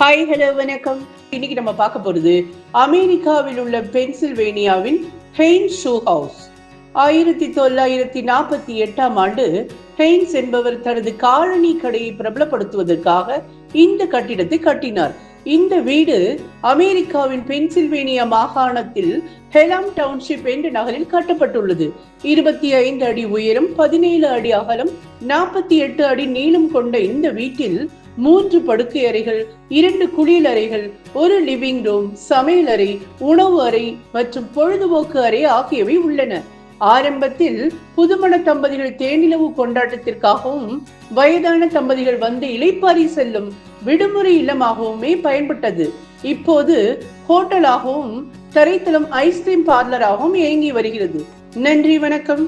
Hi hello வணக்கம். இன்னைக்கு நம்ம பார்க்க போறது அமெரிக்காவில் உள்ள பென்சில்வேனியாவின் ஹெய்ன்ஸ் ஷூ ஹவுஸ். ஆயிரத்தி தொள்ளாயிரத்தி நாற்பத்தி எட்டாம் ஆண்டு ஹெய்ன்ஸ் என்பவர் தனது காலனி கடையை பிரபலப்படுத்துவதற்காக இந்த கட்டிடத்தை கட்டினார். இந்த வீடு அமெரிக்காவின் பென்சில்வேனியா மாகாணத்தில் ஹெலாம் டவுன்ஷிப் என்ற நகரில் கட்டப்பட்டுள்ளது. இருபத்தி ஐந்து அடி உயரம் பதினேழு அடி அகலம் நாற்பத்தி எட்டு அடி நீளம் கொண்ட இந்த வீட்டில் மூன்று படுக்கை அறைகள் இரண்டு குளியல் அறைகள் ஒரு லிவிங் ரூம் சமையலறை உணவு அறை மற்றும் பொழுதுபோக்கு அறை ஆகியவை உள்ளன. ஆரம்பத்தில் புதுமண தம்பதிகள் தேனிலவு கொண்டாட்டத்திற்காகவும் வயதான தம்பதிகள் வந்து இலைப்பாரி செல்லும் விடுமுறை இல்லமாகவுமே பயன்பட்டது. இப்போது ஹோட்டலாகவும் தரைத்தளம் ஐஸ்கிரீம் பார்லராகவும் இயங்கி வருகிறது. நன்றி வணக்கம்.